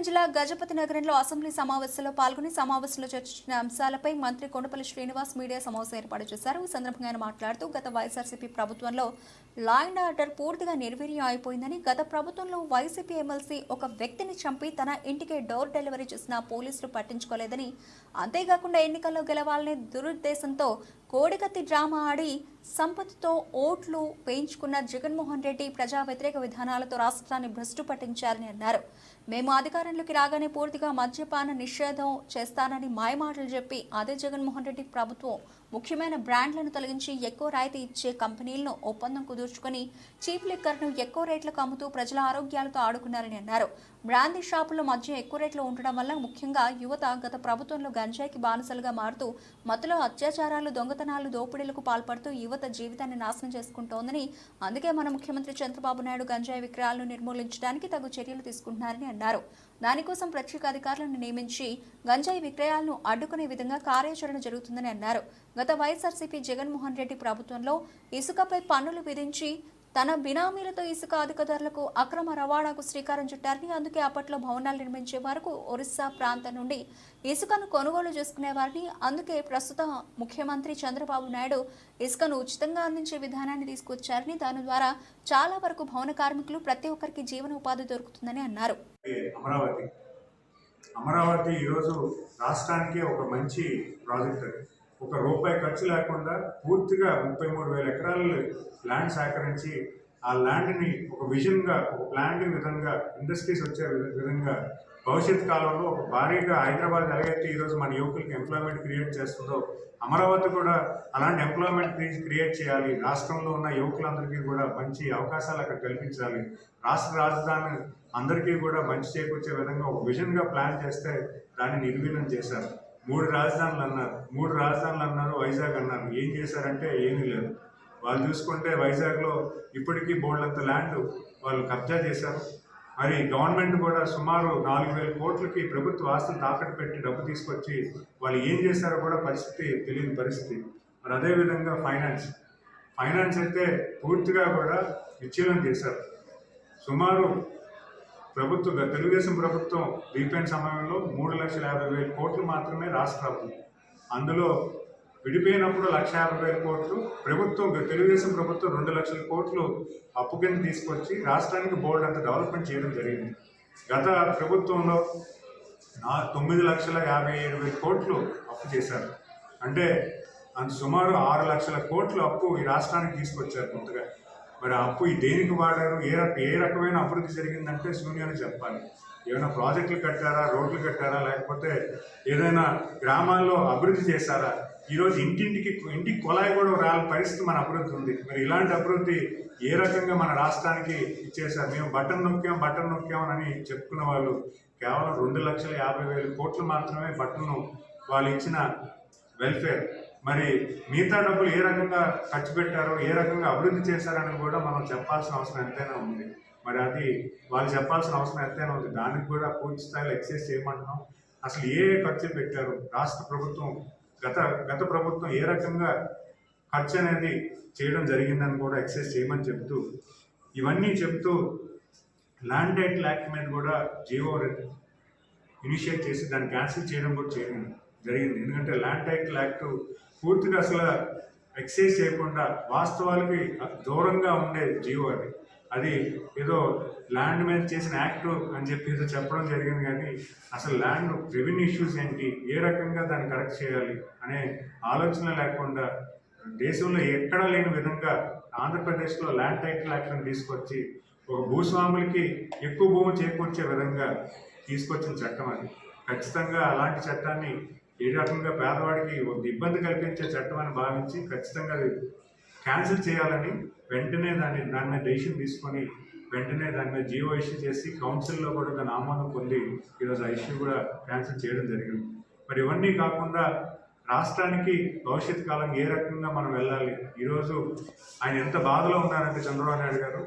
శ్రీకాకుళం జిల్లా గజపతి నగరంలో అసెంబ్లీ సమావేశంలో పాల్గొని సమావేశంలో చర్చించిన అంశాలపై మంత్రి కొండపల్లి శ్రీనివాస్ మీడియా సమావేశం ఏర్పాటు చేశారు. ఈ సందర్భంగా ఆయన మాట్లాడుతూ గత వైఎస్ఆర్సీపీ ప్రభుత్వంలో లా అండ్ ఆర్డర్ పూర్తిగా నిర్వీర్యం అయిపోయిందని గత ప్రభుత్వంలో వైసీపీ ఎమ్మెల్సీ ఒక వ్యక్తిని చంపి తన ఇంటికే డోర్ డెలివరీ చేసిన పోలీసులు పట్టించుకోలేదని అంతేకాకుండా ఎన్నికల్లో గెలవాలనే దురుద్దేశంతో కోడికత్తి డ్రామా ఆడి సంపత్తితో ఓట్లు వేయించుకున్న జగన్మోహన్ రెడ్డి ప్రజా వ్యతిరేక విధానాలతో రాష్ట్రాన్ని భ్రష్టు పట్టించారని అన్నారు. మేము అధికారంలోకి రాగానే పూర్తిగా మద్యపాన నిషేధం చేస్తానని మాయమాటలు చెప్పి అదే జగన్మోహన్ రెడ్డి ప్రభుత్వం ముఖ్యమైన బ్రాండ్లను తొలగించి ఎక్కువ రాయితీ ఇచ్చే కంపెనీలను ఒప్పందం కుదుర్చుకొని చీప్ లిక్కర్ను ఎక్కువ రేట్లకు అమ్ముతూ ప్రజల ఆరోగ్యాలతో ఆడుకున్నారని అన్నారు. బ్రాందీ షాపుల్లో మద్యం ఎక్కువ రేట్లో ఉండడం వల్ల ముఖ్యంగా యువత గత ప్రభుత్వంలో గంజాయికి బానిసలుగా మారుతూ మత్తులో అత్యాచారాలు దొంగతనాలు దోపిడీలకు పాల్పడుతూ యువత జీవితాన్ని నాశనం చేసుకుంటోందని అందుకే మన ముఖ్యమంత్రి చంద్రబాబు నాయుడు గంజాయి విక్రయాలను నిర్మూలించడానికి తగు చర్యలు తీసుకుంటున్నారని అన్నారు. దానికోసం ప్రత్యేక అధికారులను నియమించి గంజాయి విక్రయాలను అడ్డుకునే విధంగా కార్యాచరణ జరుగుతుందని అన్నారు. గత వైఎస్ఆర్సీపీ జగన్మోహన్ రెడ్డి ప్రభుత్వంలో ఇసుకపై పన్నులు విధించి తన బినామీలతో ఇసుక అధిక ధరలకు అక్రమ రవాణాకు శ్రీకారం చుట్టారని అందుకే అప్పట్లో భవనాలు నిర్మించే వరకు ఒరిస్సా ప్రాంతం నుండి ఇసుకను కొనుగోలు చేసుకునేవారని అందుకే ప్రస్తుత ముఖ్యమంత్రి చంద్రబాబు నాయుడు ఇసుకను ఉచితంగా అందించే విధానాన్ని తీసుకొచ్చారని దాని ద్వారా చాలా వరకు భవన కార్మికులు ప్రతి ఒక్కరికి జీవన ఉపాధి దొరుకుతుందని అన్నారు. అమరావతి. అమరావతి ఈరోజు రాష్ట్రానికి ఒక మంచి ప్రాజెక్ట్ ఒక రూపాయి ఖర్చు లేకుండా పూర్తిగా ముప్పై మూడు వేల ఎకరాలు ల్యాండ్ సేకరించి ఆ ల్యాండ్ని ఒక విజన్గా ఒక ప్లానింగ్ విధంగా ఇండస్ట్రీస్ వచ్చే విధంగా భవిష్యత్ కాలంలో ఒక భారీగా హైదరాబాద్ ఎలాగైతే ఈరోజు మన యువకులకి ఎంప్లాయ్మెంట్ క్రియేట్ చేస్తుందో అమరావతి కూడా అలాంటి ఎంప్లాయ్మెంట్ క్రియేట్ చేయాలి. రాష్ట్రంలో ఉన్న యువకులందరికీ కూడా మంచి అవకాశాలు అక్కడ కల్పించాలి. రాష్ట్ర రాజధాని అందరికీ కూడా మంచి చేకూర్చే విధంగా ఒక విజన్గా ప్లాన్ చేస్తే దాన్ని నిర్వీర్యం చేశారు. మూడు రాజధానులు అన్నారు. మూడు రాజధానులు అన్నారు వైజాగ్ అన్నారు. ఏం చేశారంటే ఏమీ లేదు. వాళ్ళు చూసుకుంటే వైజాగ్లో ఇప్పటికీ బోల్డంత ల్యాండ్ వాళ్ళు కబ్జా చేశారు. మరి గవర్నమెంట్ కూడా సుమారు నాలుగు వేల కోట్లకి ప్రభుత్వ ఆస్తులు తాకట్టు పెట్టి డబ్బు తీసుకొచ్చి వాళ్ళు ఏం చేశారో కూడా పరిస్థితి తెలియని పరిస్థితి. మరి అదేవిధంగా ఫైనాన్స్. ఫైనాన్స్ అయితే పూర్తిగా కూడా విచ్ఛిన్నం చేశారు. సుమారు ప్రభుత్వం తెలుగుదేశం ప్రభుత్వం రీపెంట్ సమయంలో మూడు లక్షల యాభై వేల కోట్లు మాత్రమే రాష్ట్ర అప్పు అందులో విడిపోయినప్పుడు లక్ష యాభై వేల కోట్లు ప్రభుత్వం తెలుగుదేశం ప్రభుత్వం రెండు లక్షల కోట్లు అప్పు కింద తీసుకొచ్చి రాష్ట్రానికి బోర్డు అంత డెవలప్మెంట్ చేయడం జరిగింది. గత ప్రభుత్వంలో నా తొమ్మిది లక్షల యాభై ఏడు వేల కోట్లు అప్పు చేశారు. అంటే అంత సుమారు ఆరు లక్షల కోట్లు అప్పు ఈ రాష్ట్రానికి తీసుకొచ్చారు కొత్తగా మరి అప్పు దేనికి వాడారు? ఏ ఏ రకమైన అభివృద్ధి జరిగిందంటే శూన్యాన్ని చెప్పాలి. ఏమైనా ప్రాజెక్టులు కట్టారా? రోడ్లు కట్టారా? లేకపోతే ఏదైనా గ్రామాల్లో అభివృద్ధి చేశారా? ఈరోజు ఇంటింటికి ఇంటికి కొలాయి కూడా రాని పరిస్థితి మన అభివృద్ధి ఉంది. మరి ఇలాంటి అభివృద్ధి ఏ రకంగా మన రాష్ట్రానికి ఇచ్చేశారు? మేము బటన్ నొక్కాం బటన్ నొక్కామని చెప్పుకున్న వాళ్ళు కేవలం రెండు లక్షల యాభై వేల కోట్లు మాత్రమే బటన్ వాళ్ళు ఇచ్చిన వెల్ఫేర్ మరి మిగతా డబ్బులు ఏ రకంగా ఖర్చు పెట్టారో ఏ రకంగా అభివృద్ధి చేశారని కూడా మనం చెప్పాల్సిన అవసరం ఎంతైనా ఉంది. మరి అది వాళ్ళు చెప్పాల్సిన అవసరం ఎంతైనా ఉంది. దానికి కూడా పూర్తి స్థాయిలో ఎక్సైజ్ చేయమంటున్నాం. అసలు ఏ ఖర్చు పెట్టారు? రాష్ట్ర ప్రభుత్వం గత గత ప్రభుత్వం ఏ రకంగా ఖర్చు అనేది చేయడం జరిగిందని కూడా ఎక్సైజ్ చేయమని చెప్తూ ఇవన్నీ చెప్తూ ల్యాండ్ టైటిల్ యాక్ట్ మీద కూడా జీవో ఇనిషియేట్ చేసి దాన్ని క్యాన్సిల్ చేయడం కూడా చేయడం జరిగింది. ఎందుకంటే ల్యాండ్ టైటిల్ యాక్ట్ పూర్తిగా అసలు ఎక్సైజ్ చేయకుండా వాస్తవాలకి దూరంగా ఉండే జీవో అది. అది ఏదో ల్యాండ్ మీద చేసిన యాక్ట్ అని చెప్పి ఏదో చెప్పడం జరిగింది కానీ అసలు ల్యాండ్ రెవెన్యూ ఇష్యూస్ ఏంటి? ఏ రకంగా దాన్ని కరెక్ట్ చేయాలి అనే ఆలోచన లేకుండా దేశంలో ఎక్కడా లేని విధంగా ఆంధ్రప్రదేశ్లో ల్యాండ్ టైటిల్ యాక్ట్ని తీసుకొచ్చి ఒక భూస్వాములకి ఎక్కువ భూమి చేకూర్చే విధంగా తీసుకొచ్చిన చట్టం అది. ఖచ్చితంగా అలాంటి చట్టాన్ని ఏ రకంగా పేదవాడికి ఒక ఇబ్బంది కల్పించే చట్టం అని భావించి ఖచ్చితంగా అది క్యాన్సిల్ చేయాలని వెంటనే దాన్ని దాని మీద డెసిషన్ తీసుకొని వెంటనే దాని మీద జియో ఇష్యూ చేసి కౌన్సిల్లో కూడా దాని ఆమోదం పొంది ఈరోజు ఆ ఇష్యూ కూడా క్యాన్సిల్ చేయడం జరిగింది. మరి ఇవన్నీ కాకుండా రాష్ట్రానికి భవిష్యత్ కాలం ఏ రకంగా మనం వెళ్ళాలి? ఈరోజు ఆయన ఎంత బాధలో ఉన్నారంటే చంద్రబాబు నాయుడు గారు?